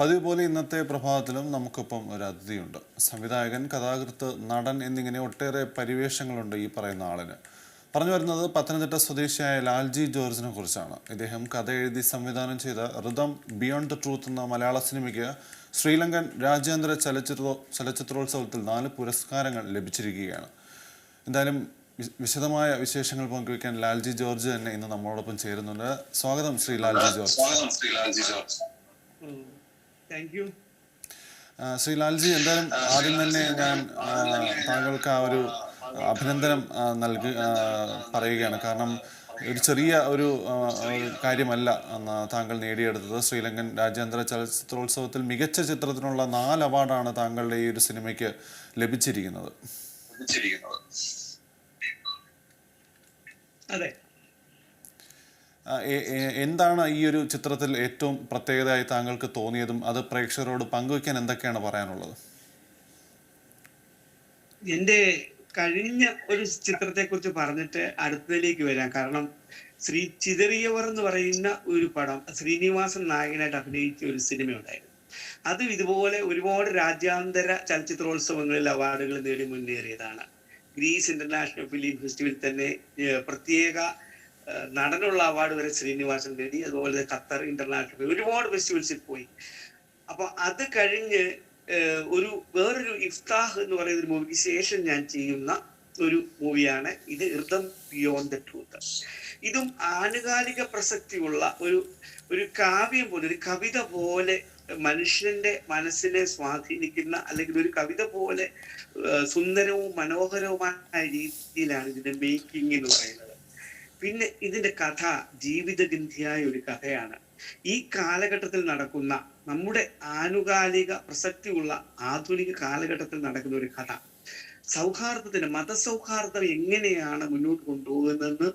പതിവ് പോലെ ഇന്നത്തെ പ്രഭാതത്തിലും നമുക്കൊപ്പം ഒരു അതിഥിയുണ്ട്. സംവിധായകൻ കഥാകൃത്ത് നടൻ എന്നിങ്ങനെ ഒട്ടേറെ പരിവേഷങ്ങളുണ്ട് ഈ പറയുന്ന ആളിന്. പറഞ്ഞു വരുന്നത് പത്തനംതിട്ട സ്വദേശിയായ ലാൽജി ജോർജിനെ കുറിച്ചാണ്. ഇദ്ദേഹം കഥ എഴുതി സംവിധാനം ചെയ്ത ഋതം ബിയോണ്ട് ദ ട്രൂത്ത് എന്ന മലയാള സിനിമയ്ക്ക് ശ്രീലങ്കൻ രാജ്യാന്തര ചലച്ചിത്ര ചലച്ചിത്രോത്സവത്തിൽ നാല് പുരസ്കാരങ്ങൾ ലഭിച്ചിരിക്കുകയാണ്. എന്തായാലും വിശദമായ വിശേഷങ്ങൾ പങ്കുവയ്ക്കാൻ ലാൽജി ജോർജ് തന്നെ ഇന്ന് നമ്മളോടൊപ്പം ചേരുന്നുണ്ട്. സ്വാഗതം ശ്രീ ലാൽജി ജോർജ്. സ്വാഗതം ശ്രീ ലാൽജി ജോർജ്. താങ്ക് യു ആ, ശ്രീ ലാൽജി എന്തായാലും ആദ്യം തന്നെ ഞാൻ താങ്കൾക്ക് ആ ഒരു അഭിനന്ദനം നൽകി പറയുകയാണ്. കാരണം ഒരു ചെറിയ ഒരു കാര്യമല്ല താങ്കൾ നേടിയെടുത്തത്. ശ്രീലങ്കൻ രാജ്യാന്തര ചലച്ചിത്രോത്സവത്തിൽ മികച്ച ചിത്രത്തിനുള്ള നാല് അവാർഡാണ് താങ്കളുടെ ഈ ഒരു സിനിമയ്ക്ക് ലഭിച്ചിരിക്കുന്നത്. അതെ. എന്താണ് ഈ ഒരു ചിത്രത്തിൽ ഏറ്റവും പ്രത്യേകതയായി താങ്കൾക്ക് തോന്നിയതും അത് പ്രേക്ഷകരോട് പങ്കുവയ്ക്കാൻ എന്തൊക്കെയാണ് പറയാനുള്ളത്? എന്റെ കഴിഞ്ഞ ഒരു ചിത്രത്തെക്കുറിച്ച് പറഞ്ഞിട്ട് അടുത്തതിലേക്ക് വരാം. കാരണം ശ്രീ ചിതറിയവർ എന്ന് പറയുന്ന ഒരു പടം ശ്രീനിവാസൻ നായകനായിട്ട് അഭിനയിച്ച ഒരു സിനിമയുണ്ടായിരുന്നു. അതും ഇതുപോലെ ഒരുപാട് രാജ്യാന്തര ചലച്ചിത്രോത്സവങ്ങളിൽ അവാർഡുകൾ നേടി മുന്നേറിയതാണ്. ഗ്രീസ് ഇന്റർനാഷണൽ ഫിലിം ഫെസ്റ്റിവൽ തന്നെ പ്രത്യേക നടനുള്ള അവാർഡ് വരെ ശ്രീനിവാസൻ നേടി. അതുപോലെ ഖത്തർ ഇന്റർനാഷണൽ ഒരുപാട് ഫെസ്റ്റിവൽസിൽ പോയി. അപ്പൊ അത് കഴിഞ്ഞ് ഒരു വേറൊരു ഇഫ്താഹ് എന്ന് പറയുന്ന ഒരു മൂവിക്ക് ശേഷം ഞാൻ ചെയ്യുന്ന ഒരു മൂവിയാണ് ഇത് ഇർദം ബിയോണ്ട് ദ ട്രൂത്ത് ഇതും ആനുകാലിക പ്രസക്തിയുള്ള ഒരു ഒരു കാവ്യം പോലെ ഒരു കവിത പോലെ മനുഷ്യന്റെ മനസ്സിനെ സ്വാധീനിക്കുന്ന അല്ലെങ്കിൽ ഒരു കവിത പോലെ സുന്ദരവും മനോഹരവുമായ രീതിയിലാണ് ഇതിന്റെ മേക്കിംഗ് എന്ന് പറയുന്നത്. പിന്നെ ഇതിന്റെ കഥ ജീവിതഗന്ധിയായ ഒരു കഥയാണ്. ഈ കാലഘട്ടത്തിൽ നടക്കുന്ന നമ്മുടെ ആനുകാലിക പ്രസക്തിയുള്ള ആധുനിക കാലഘട്ടത്തിൽ നടക്കുന്ന ഒരു കഥ. സൗഹാർദ്ദത്തിന് മതസൗഹാർദ്ദം എങ്ങനെയാണ് മുന്നോട്ട് കൊണ്ടുപോകുന്നതെന്ന്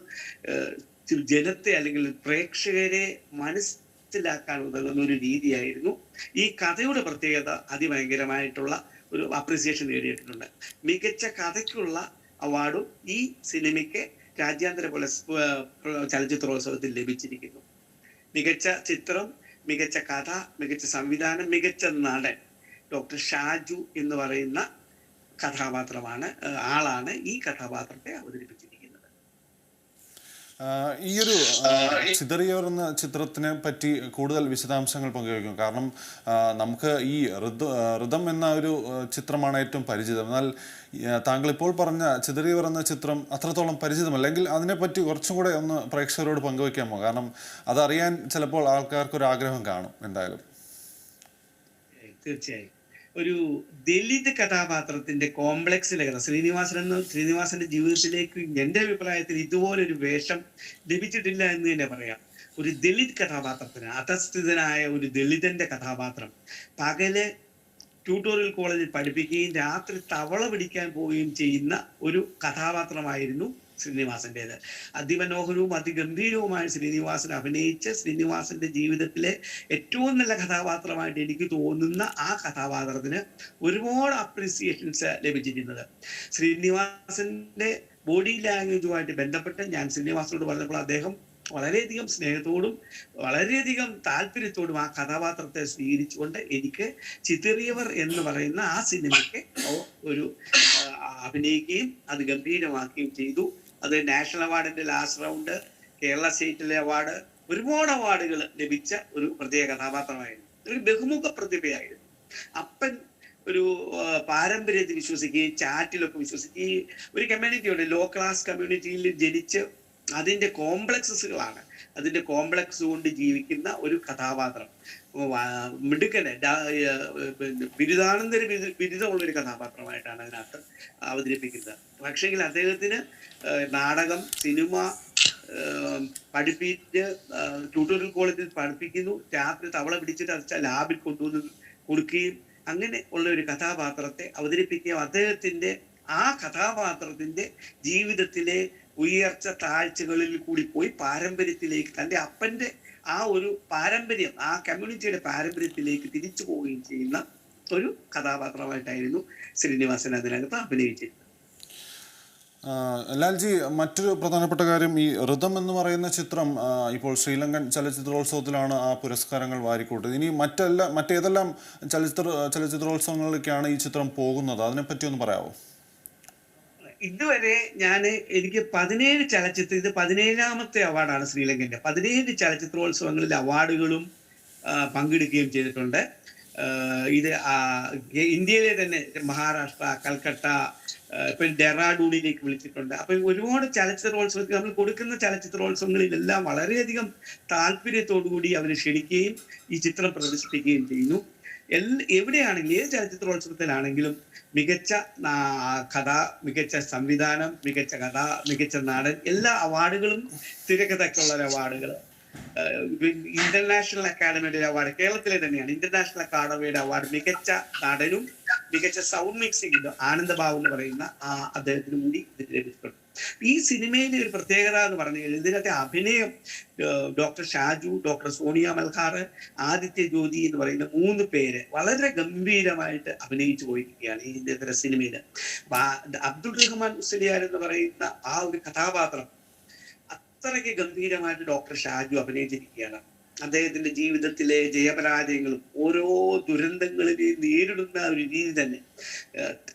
ജനത്തെ അല്ലെങ്കിൽ പ്രേക്ഷകരെ മനസ്സിലാക്കാൻ ഉതകുന്ന ഒരു രീതിയായിരുന്നു. ഈ കഥയുടെ പ്രത്യേകത അതിഭയങ്കരമായിട്ടുള്ള ഒരു അപ്രിസിയേഷൻ നേടിയിട്ടുണ്ട്. മികച്ച കഥയ്ക്കുള്ള അവാർഡും ഈ സിനിമയ്ക്ക് രാജ്യാന്തര ചലച്ചിത്രോത്സവത്തിൽ ലഭിച്ചിരിക്കുന്നു. മികച്ച ചിത്രം മികച്ച കഥ മികച്ച സംവിധാനം മികച്ച നടൻ ഡോക്ടർ ഷാജു എന്ന് പറയുന്ന കഥാപാത്രമാണ് ആളാണ് ഈ കഥാപാത്രത്തെ അവതരിപ്പിച്ചിരിക്കുന്നത് ആ, ഈ ഒരു എന്ന ചിത്രത്തിനെ പറ്റി കൂടുതൽ വിശദാംശങ്ങൾ പങ്കുവയ്ക്കും. കാരണം നമുക്ക് ഈ ഋതു ഋതം എന്ന ഒരു ചിത്രമാണ് ഏറ്റവും പരിചിതം. എന്നാൽ താങ്കൾ ഇപ്പോൾ പറഞ്ഞ ചിതറിയവർ എന്ന ചിത്രം അത്രത്തോളം പരിചിതമല്ലെങ്കിൽ അതിനെപ്പറ്റി കുറച്ചും കൂടെ ഒന്ന് പ്രേക്ഷകരോട് പങ്കുവയ്ക്കാമോ? കാരണം അതറിയാൻ ചിലപ്പോൾ ആൾക്കാർക്ക് ഒരു ആഗ്രഹം കാണും എന്തായാലും. തീർച്ചയായും. ഒരു ദലിത് കഥാപാത്രത്തിന്റെ കോംപ്ലക്സിലെ കഥ ശ്രീനിവാസൻ എന്ന ശ്രീനിവാസന്റെ ജീവിതത്തിലേക്ക് എന്റെ അഭിപ്രായത്തിൽ ഇതുപോലെ ഒരു വേഷം ലഭിച്ചിട്ടില്ല എന്ന് തന്നെ പറയാം. ഒരു ദലിത് കഥാപാത്രത്തിന് അധസ്ഥിതനായ ഒരു ദലിതന്റെ കഥാപാത്രം പകൽ ട്യൂട്ടോറിയൽ കോളേജിൽ പഠിപ്പിക്കുകയും രാത്രി തവള പിടിക്കാൻ പോവുകയും ചെയ്യുന്ന ഒരു കഥാപാത്രമായിരുന്നു ശ്രീനിവാസന്റേത്. അതിമനോഹരവും അതിഗംഭീരവുമായ ശ്രീനിവാസൻ അഭിനയിച്ച ശ്രീനിവാസന്റെ ജീവിതത്തിലെ ഏറ്റവും നല്ല കഥാപാത്രമായിട്ട് എനിക്ക് തോന്നുന്ന ആ കഥാപാത്രത്തിന് ഒരുപാട് അപ്രീസിയേഷൻസ് ലഭിച്ചിരിക്കുന്നത്. ശ്രീനിവാസന്റെ ബോഡി ലാംഗ്വേജുമായിട്ട് ബന്ധപ്പെട്ട് ഞാൻ ശ്രീനിവാസനോട് പറഞ്ഞപ്പോൾ അദ്ദേഹം വളരെയധികം സ്നേഹത്തോടും വളരെയധികം താല്പര്യത്തോടും ആ കഥാപാത്രത്തെ സ്വീകരിച്ചുകൊണ്ട് എനിക്ക് ചിതറിയവർ എന്ന് പറയുന്ന ആ സിനിമയ്ക്ക് ഒരു അഭിനയിക്കുകയും അത് ഗംഭീരമാക്കുകയും ചെയ്തു. അത് നാഷണൽ അവാർഡിന്റെ ലാസ്റ്റ് റൗണ്ട് കേരള സ്റ്റേറ്റിലെ അവാർഡ് ഒരുപാട് അവാർഡുകൾ ലഭിച്ച ഒരു പ്രത്യേക കഥാപാത്രമായിരുന്നു. ഒരു ബഹുമുഖ പ്രതിഭയായിരുന്നു. അപ്പൻ ഒരു പാരമ്പര്യത്തിൽ വിശ്വസിക്കുകയും ചാറ്റിലൊക്കെ വിശ്വസിക്കുകയും ഒരു കമ്മ്യൂണിറ്റി ഉണ്ട്. ലോ ക്ലാസ് കമ്മ്യൂണിറ്റിയിൽ ജനിച്ച് അതിന്റെ കോംപ്ലക്സസുകളാണ് അതിന്റെ കോംപ്ലക്സ് കൊണ്ട് ജീവിക്കുന്ന ഒരു കഥാപാത്രം. മിടുക്കന് ബിരുദാനന്തര ബിരുദ- ബിരുദമുള്ള ഒരു കഥാപാത്രമായിട്ടാണ് അതിനകത്ത് അവതരിപ്പിക്കുന്നത്. പക്ഷേങ്കിൽ അദ്ദേഹത്തിന് നാടകം സിനിമ പഠിപ്പിച്ച് ട്യൂട്ടോറിയൽ കോളേജിൽ പഠിപ്പിക്കുന്നു. രാത്രി തവള പിടിച്ചിട്ട് അത് ലാബിൽ കൊണ്ടുവന്ന് കൊടുക്കുകയും അങ്ങനെ ഉള്ള ഒരു കഥാപാത്രത്തെ അവതരിപ്പിക്കുകയും അദ്ദേഹത്തിന്റെ ആ കഥാപാത്രത്തിന്റെ ജീവിതത്തിലെ ഉയർച്ച താഴ്ചകളിൽ കൂടി പോയി പാരമ്പര്യത്തിലേക്ക് തന്റെ അപ്പന്റെ ആ ഒരു പാരമ്പര്യം ആ കമ്മ്യൂണിറ്റിയുടെ പാരമ്പര്യത്തിലേക്ക് തിരിച്ചു പോവുകയും ചെയ്യുന്ന ഒരു കഥാപാത്രമായിട്ടായിരുന്നു ശ്രീനിവാസൻ അതിനകത്ത് അഭിനയിച്ചിരുന്നത്. ലാൽജി മറ്റൊരു പ്രധാനപ്പെട്ട കാര്യം ഈ ഋതം എന്ന് പറയുന്ന ചിത്രം ഇപ്പോൾ ശ്രീലങ്കൻ ചലച്ചിത്രോത്സവത്തിലാണ് ആ പുരസ്കാരങ്ങൾ വാരിക്കൂട്ടത് ഇനി മറ്റെല്ലാം മറ്റേതെല്ലാം ചലച്ചിത്ര ചലച്ചിത്രോത്സവങ്ങളിലേക്കാണ് ഈ ചിത്രം പോകുന്നത്? അതിനെപ്പറ്റി ഒന്ന് പറയാമോ ഇതുവരെ ഞാൻ എനിക്ക് പതിനേഴ് ചലച്ചിത്ര ഇത് പതിനേഴാമത്തെ അവാർഡാണ് ശ്രീലങ്കന്റെ. പതിനേഴ് ചലച്ചിത്രോത്സവങ്ങളിൽ അവാർഡുകളും പങ്കെടുക്കുകയും ചെയ്തിട്ടുണ്ട്. ഇത് ഇന്ത്യയിലെ തന്നെ മഹാരാഷ്ട്ര കൽക്കട്ട ഇപ്പൊ ഡെറാഡൂണിലേക്ക് വിളിച്ചിട്ടുണ്ട്. അപ്പൊ ഒരുപാട് ചലച്ചിത്രോത്സവത്തിൽ നമ്മൾ കൊടുക്കുന്ന ചലച്ചിത്രോത്സവങ്ങളിലെല്ലാം വളരെയധികം താല്പര്യത്തോടു കൂടി അവരെ ക്ഷണിക്കുകയും ഈ ചിത്രം പ്രദർശിപ്പിക്കുകയും ചെയ്യുന്നു. എവിടെയാണെങ്കിലും ഏത് ചലച്ചിത്രോത്സവത്തിലാണെങ്കിലും മികച്ച കഥ മികച്ച സംവിധാനം മികച്ച കഥ മികച്ച നാടൻ എല്ലാ അവാർഡുകളും തിരക്കഥയ്ക്കുള്ള അവാർഡുകൾ ഇന്റർനാഷണൽ അക്കാദമിയുടെ അവാർഡ് കേരളത്തിലെ തന്നെയാണ്. ഇന്റർനാഷണൽ അക്കാദമിയുടെ അവാർഡ് മികച്ച നടനും മികച്ച സൗണ്ട് മിക്സിംഗ് ആനന്ദബാബു എന്ന് പറയുന്ന ആ അദ്ദേഹത്തിന് കൂടി ലഭിച്ചിട്ടുണ്ട്. ഈ സിനിമയിലെ ഒരു പ്രത്യേകത എന്ന് പറഞ്ഞു കഴിഞ്ഞാൽ ഇതിനകത്തെ അഭിനയം ഡോക്ടർ ഷാജു ഡോക്ടർ സോണിയ മൽഹാർ ആദിത്യ ജ്യോതി എന്ന് പറയുന്ന മൂന്ന് പേര് വളരെ ഗംഭീരമായിട്ട് അഭിനയിച്ചു പോയിരിക്കുകയാണ് ഈ ഇതര സിനിമയിൽ. അബ്ദുൾ റഹ്മാൻ മുസ്ലിയാർ എന്ന് പറയുന്ന ആ ഒരു കഥാപാത്രം അത്രയ്ക്ക് ഗംഭീരമായിട്ട് ഡോക്ടർ ഷാജു അഭിനയിച്ചിരിക്കുകയാണ്. അദ്ദേഹത്തിന്റെ ജീവിതത്തിലെ ജയപരാജയങ്ങളും ഓരോ ദുരന്തങ്ങളിലേയും നേരിടുന്ന ഒരു രീതി തന്നെ.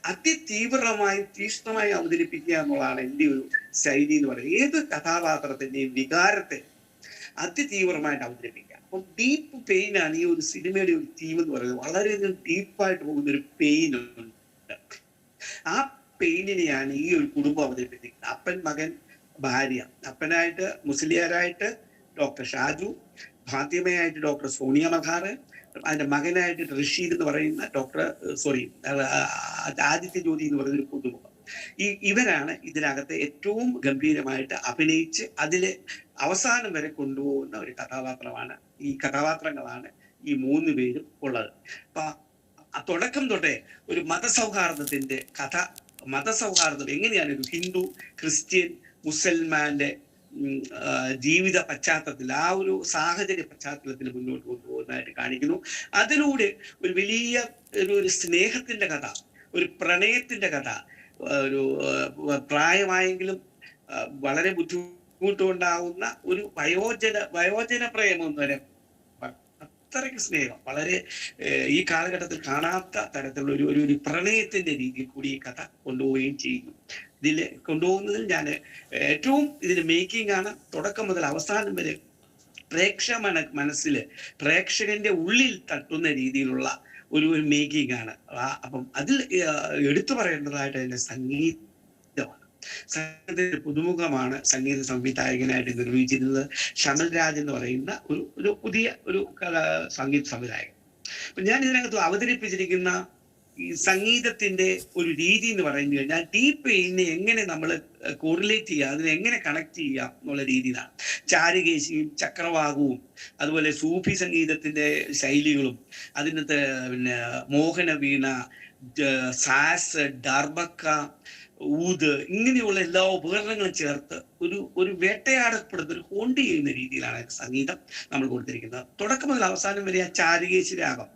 അതിതീവ്രമായി തീക്ഷ്ണമായി അവതരിപ്പിക്കുക എന്നുള്ളതാണ് എന്റെ ഒരു ശൈലി എന്ന് പറയുന്നത്. ഏത് കഥാപാത്രത്തിന്റെയും വികാരത്തെ അതിതീവ്രമായിട്ട് അവതരിപ്പിക്കുക. അപ്പം ഡീപ്പ് പെയിൻ ആണ് ഈ ഒരു സിനിമയുടെ ഒരു തീം എന്ന് പറയുന്നത്. വളരെയധികം ഡീപ്പായിട്ട് പോകുന്ന ഒരു പെയിൻ ഉണ്ട്. ആ പെയിനിനെയാണ് ഈ ഒരു കുടുംബം അവതരിപ്പിക്കുന്നത് അപ്പൻ മകൻ ഭാര്യ. അപ്പനായിട്ട് മുസ്ലിയാരായിട്ട് ഡോക്ടർ ഷാജു ഭാദ്യമയായിട്ട് ഡോക്ടർ സോണിയ മഖാർ അതിന്റെ മകനായിട്ട് റഷീദ് എന്ന് പറയുന്ന ഡോക്ടർ സോറി ആദിത്യ ജ്യോതി എന്ന് പറയുന്ന ഒരു പുതുമുഖം ഈ ഇവരാണ് ഇതിനകത്ത് ഏറ്റവും ഗംഭീരമായിട്ട് അഭിനയിച്ച് അതിലെ അവസാനം വരെ കൊണ്ടുപോകുന്ന ഒരു കഥാപാത്രമാണ് ഈ കഥാപാത്രങ്ങളാണ് ഈ മൂന്ന് പേരും ഉള്ളത്. അപ്പൊ തുടക്കം തൊട്ടേ ഒരു മതസൗഹാർദ്ദത്തിന്റെ കഥ മതസൗഹാർദ്ദം എങ്ങനെയാണ് ഒരു ഹിന്ദു ക്രിസ്ത്യൻ മുസൽമാന്റെ ജീവിത പശ്ചാത്തലത്തിൽ ആ ഒരു സാഹചര്യ പശ്ചാത്തലത്തിൽ മുന്നോട്ട് കൊണ്ടുപോകുന്നതായിട്ട് കാണിക്കുന്നു. അതിലൂടെ ഒരു വലിയ ഒരു സ്നേഹത്തിന്റെ കഥ ഒരു പ്രണയത്തിന്റെ കഥ ഒരു പ്രായമായെങ്കിലും വളരെ ബുദ്ധിമുട്ടുണ്ടാവുന്ന ഒരു വയോജന വയോജന പ്രേമം എന്ന് വരെ. അത്രയ്ക്ക് സ്നേഹം. വളരെ ഈ കാലഘട്ടത്തിൽ കാണാത്ത തരത്തിലുള്ള ഒരു ഒരു പ്രണയത്തിന്റെ രീതിയിൽ കൂടി ഈ കഥ കൊണ്ടുപോവുകയും ചെയ്യുന്നു. ഇതിൽ കൊണ്ടുപോകുന്നതിൽ ഞാൻ ഏറ്റവും ഇതിന് മേക്കിംഗ് ആണ് തുടക്കം മുതൽ അവസാനം വരെ പ്രേക്ഷക മന മനസ്സിൽ പ്രേക്ഷകന്റെ ഉള്ളിൽ തട്ടുന്ന രീതിയിലുള്ള ഒരു ഒരു മേക്കിംഗ് ആണ്. അപ്പം അതിൽ എടുത്തു പറയേണ്ടതായിട്ട് അതിന്റെ സംഗീതമാണ്. സംഗീതത്തിന്റെ പുതുമുഖമാണ് സംഗീത സംവിധായകനായിട്ട് നിർവഹിച്ചിരുന്നത് ഷമൽ രാജ് എന്ന് പറയുന്ന ഒരു ഒരു പുതിയ ഒരു സംഗീത സംവിധായകൻ. ഞാൻ ഇതിനകത്ത് അവതരിപ്പിച്ചിരിക്കുന്ന ഈ സംഗീതത്തിന്റെ ഒരു രീതി എന്ന് പറഞ്ഞു കഴിഞ്ഞാൽ ഡീപ്പ് പെയിനെ എങ്ങനെ നമ്മൾ കോറിലേറ്റ് ചെയ്യുക അതിനെ എങ്ങനെ കണക്ട് ചെയ്യുക എന്നുള്ള രീതിയിലാണ്. ചാരുകേശിയും ചക്രവാകവും അതുപോലെ സൂഫി സംഗീതത്തിന്റെ ശൈലികളും അതിനകത്ത് പിന്നെ മോഹന വീണ സാസ് ഡർബക്ക ഊത് ഇങ്ങനെയുള്ള എല്ലാ ഉപകരണങ്ങളും ചേർത്ത് ഒരു ഒരു വേട്ടയാടപ്പെടുന്ന ഒരു ഹോണ്ട് ചെയ്യുന്ന രീതിയിലാണ് സംഗീതം നമ്മൾ കൊടുത്തിരിക്കുന്നത്. തുടക്കം മുതൽ അവസാനം വരെ ആ ചാരുകേശി രാഗം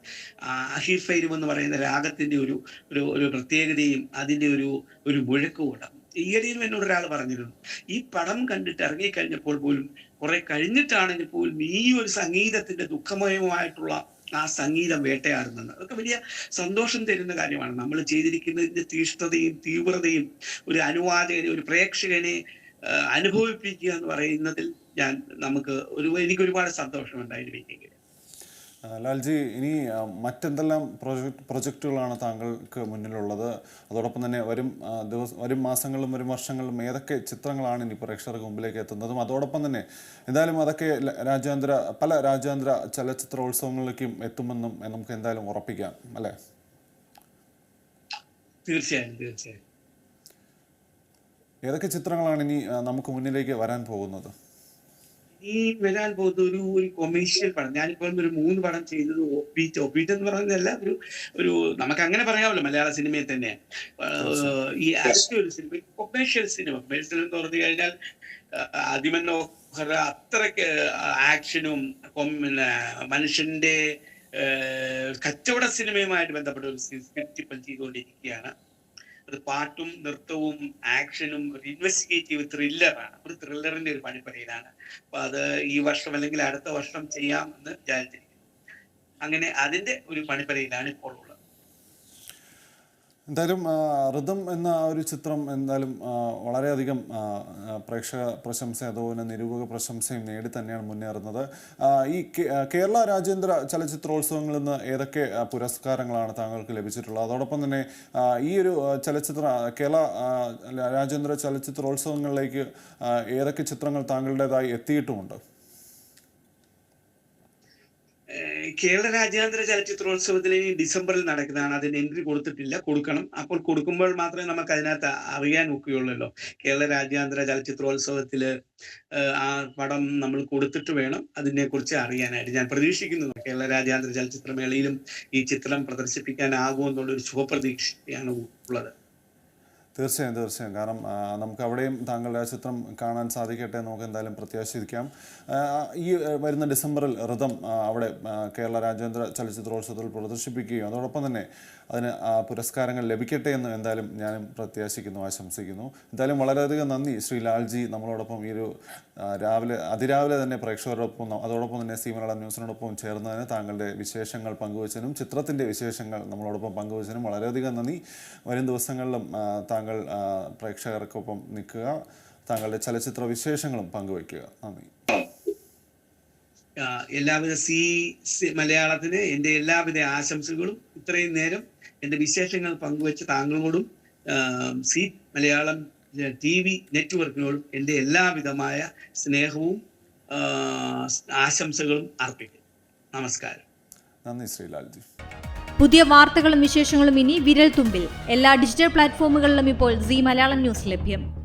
അഹിഫൈരും എന്ന് പറയുന്ന രാഗത്തിന്റെ ഒരു ഒരു ഒരു പ്രത്യേകതയും അതിന്റെ ഒരു ഒരു മുഴക്കുകൂടം ഈയിടെയും എന്നോട് ഒരാൾ പറഞ്ഞിരുന്നു ഈ പടം കണ്ടിട്ട് ഇറങ്ങിക്കഴിഞ്ഞപ്പോൾ പോലും കുറെ കഴിഞ്ഞിട്ടാണെങ്കിൽ പോലും ഈ ഒരു സംഗീതത്തിന്റെ ദുഃഖമയമായിട്ടുള്ള ആ സംഗീതം വേട്ടയാടുന്നത്. അതൊക്കെ വലിയ സന്തോഷം തരുന്ന കാര്യമാണ്. നമ്മൾ ചെയ്തിരിക്കുന്നതിന്റെ തീഷ്ണതയും തീവ്രതയും ഒരു അനുവാദകനെ ഒരു പ്രേക്ഷകനെ അനുഭവിപ്പിക്കുക എന്ന് പറയുന്നതിൽ ഞാൻ നമുക്ക് ഒരു എനിക്ക് ഒരുപാട് സന്തോഷമുണ്ടായിരിക്കും. ലാൽജി ഇനി മറ്റെന്തെല്ലാം പ്രൊജക്ട് പ്രൊജക്റ്റുകളാണ് താങ്കൾക്ക് മുന്നിലുള്ളത്? അതോടൊപ്പം തന്നെ വരും ദിവസം വരും മാസങ്ങളിലും വരും വർഷങ്ങളിലും ഏതൊക്കെ ചിത്രങ്ങളാണ് ഇനി പ്രേക്ഷകർക്ക് മുമ്പിലേക്ക് എത്തുന്നതും അതോടൊപ്പം തന്നെ എന്തായാലും അതൊക്കെ രാജ്യാന്തര പല രാജ്യാന്തര ചലച്ചിത്രോത്സവങ്ങളിലേക്കും എത്തുമെന്നും നമുക്ക് എന്തായാലും ഉറപ്പിക്കാം അല്ലേ? തീർച്ചയായും തീർച്ചയായും. ഏതൊക്കെ ചിത്രങ്ങളാണ് ഇനി നമുക്ക് മുന്നിലേക്ക് വരാൻ പോകുന്നത്? ഈ വരാൻ പോകുന്ന ഒരു ഒരു കൊമേഴ്ഷ്യൽ പടം. ഞാനിപ്പോൾ ഒരു മൂന്ന് പടം ചെയ്തത് ഒപ്പീറ്റ് ഒപ്പീറ്റ് എന്ന് പറയുന്നതല്ല ഒരു ഒരു നമുക്ക് അങ്ങനെ പറയാമല്ലോ മലയാള സിനിമയിൽ തന്നെ. ഈ അടുത്ത ഒരു സിനിമ കൊമേഴ്ഷ്യൽ സിനിമ കൊമേഴ്ഷ്യൽ എന്ന് പറഞ്ഞു കഴിഞ്ഞാൽ അതിമനോഹർ അതിമനോഹര അത്രയ്ക്ക് ആക്ഷനും പിന്നെ മനുഷ്യന്റെ കച്ചവട സിനിമയുമായിട്ട് ബന്ധപ്പെട്ട ഒരു സ്ക്രിപ്റ്റ് ഇപ്പം ചെയ്തുകൊണ്ടിരിക്കുകയാണ്. അത് പാട്ടും നൃത്തവും ആക്ഷനും ഒരു ഇൻവെസ്റ്റിഗേറ്റീവ് ത്രില്ലറാണ് ഒരു ത്രില്ലറിന്റെ ഒരു പണിപ്പണിയിലാണ് അപ്പൊ അത് ഈ വർഷം അല്ലെങ്കിൽ അടുത്ത വർഷം ചെയ്യാമെന്ന് വിചാരിച്ചിരിക്കുന്നു. അങ്ങനെ അതിന്റെ ഒരു പണിപ്പണിയിലാണ് ഇപ്പോൾ ഉള്ളത്. എന്തായാലും ഋതം എന്ന ഒരു ചിത്രം എന്തായാലും വളരെയധികം പ്രേക്ഷക പ്രശംസ അതുപോലെ നിരൂപക പ്രശംസയും നേടി തന്നെയാണ് മുന്നേറുന്നത്. ഈ കേരള രാജ്യാന്തര ചലച്ചിത്രോത്സവങ്ങളിൽ നിന്ന് ഏതൊക്കെ പുരസ്കാരങ്ങളാണ് താങ്കൾക്ക് ലഭിച്ചിട്ടുള്ളത്? അതോടൊപ്പം തന്നെ ഈ ഒരു ചലച്ചിത്ര കേരള രാജ്യാന്തര ചലച്ചിത്രോത്സവങ്ങളിലേക്ക് ഏതൊക്കെ ചിത്രങ്ങൾ താങ്കളുടേതായി എത്തിയിട്ടുമുണ്ട്? കേരള രാജ്യാന്തര ചലച്ചിത്രോത്സവത്തിൽ ഇനി ഡിസംബറിൽ നടക്കുന്നതാണ്. അതിന് എൻട്രി കൊടുത്തിട്ടില്ല. കൊടുക്കണം. അപ്പോൾ കൊടുക്കുമ്പോൾ മാത്രമേ നമുക്ക് അതിനകത്ത് അറിയാൻ ഒക്കുകയുള്ളല്ലോ കേരള രാജ്യാന്തര ചലച്ചിത്രോത്സവത്തിൽ ആ പടം നമ്മൾ കൊടുത്തിട്ട് വേണം അതിനെ കുറിച്ച് അറിയാനായിട്ട്. ഞാൻ പ്രതീക്ഷിക്കുന്നു കേരള രാജ്യാന്തര ചലച്ചിത്രമേളയിലും ഈ ചിത്രം പ്രദർശിപ്പിക്കാനാകുമെന്നുള്ളൊരു ശുഭപ്രതീക്ഷയാണ് ഉള്ളത്. തീർച്ചയായും തീർച്ചയായും. കാരണം നമുക്ക് അവിടെയും താങ്കളുടെ ആ ചിത്രം കാണാൻ സാധിക്കട്ടെ നമുക്ക് എന്തായാലും പ്രത്യാശിക്കാം ഈ വരുന്ന ഡിസംബറിൽ ഋതം അവിടെ കേരള രാജ്യാന്തര ചലച്ചിത്രോത്സവത്തിൽ പ്രദർശിപ്പിക്കുകയും അതോടൊപ്പം തന്നെ അതിന് ആ, പുരസ്കാരങ്ങൾ ലഭിക്കട്ടെ എന്ന് എന്തായാലും ഞാനും പ്രത്യാശിക്കുന്നു ആശംസിക്കുന്നു. എന്തായാലും വളരെയധികം നന്ദി ശ്രീ ലാൽജി നമ്മളോടൊപ്പം ഈ ഒരു രാവിലെ അതിരാവിലെ തന്നെ പ്രേക്ഷകരോടൊപ്പം അതോടൊപ്പം തന്നെ സി മലയാളം ന്യൂസിനോടൊപ്പം ചേർന്നതിന് താങ്കളുടെ വിശേഷങ്ങൾ പങ്കുവച്ചതിനും ചിത്രത്തിന്റെ വിശേഷങ്ങൾ നമ്മളോടൊപ്പം പങ്കുവച്ചതിനും വളരെയധികം നന്ദി. വരും ദിവസങ്ങളിലും താങ്കൾ പ്രേക്ഷകർക്കൊപ്പം നിൽക്കുക താങ്കളുടെ ചലച്ചിത്ര വിശേഷങ്ങളും പങ്കുവയ്ക്കുക. നന്ദി. എല്ലാവിധ സി സി- മലയാളത്തിന് എന്റെ എല്ലാവിധ ആശംസകളും ഇത്രയും നേരം എന്റെ വിശേഷങ്ങൾ പങ്കുവച്ച താങ്കളോടും സി മലയാളം ടി വി നെറ്റ്വർക്കിനോടും എന്റെ എല്ലാവിധമായ സ്നേഹവും ആശംസകളും അർപ്പിക്കുന്നു. നമസ്കാരം. നന്ദി ശ്രീലാൽജി പുതിയ വാർത്തകളും വിശേഷങ്ങളും ഇനി വിരൽ തുമ്പിൽ എല്ലാ ഡിജിറ്റൽ പ്ലാറ്റ്ഫോമുകളിലും ഇപ്പോൾ സി മലയാളം ന്യൂസ് ലഭ്യം.